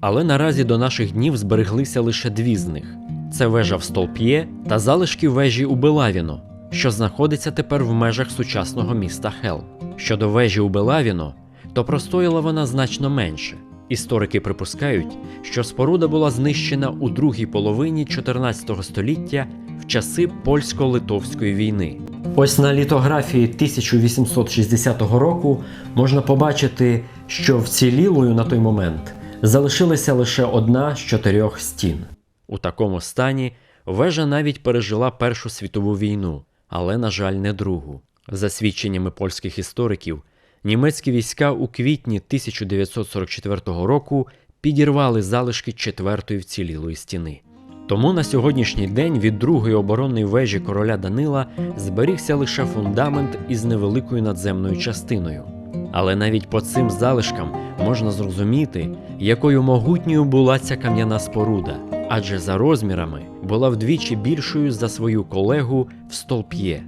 Але наразі до наших днів збереглися лише дві з них: це вежа в Столп'є та залишки вежі у Белавіно, що знаходиться тепер в межах сучасного міста Хел. Щодо вежі у Белавіно, то простояла вона значно менше. Історики припускають, що споруда була знищена у другій половині 14 століття в часи польсько-литовської війни. Ось на літографії 1860 року можна побачити, що вцілілою на той момент залишилася лише одна з чотирьох стін. У такому стані вежа навіть пережила Першу світову війну, але, на жаль, не другу. За свідченнями польських істориків, німецькі війська у квітні 1944 року підірвали залишки четвертої вцілілої стіни. Тому на сьогоднішній день від другої оборонної вежі короля Данила зберігся лише фундамент із невеликою надземною частиною. Але навіть по цим залишкам можна зрозуміти, якою могутньою була ця кам'яна споруда, адже за розмірами була вдвічі більшою за свою колегу в столп'є.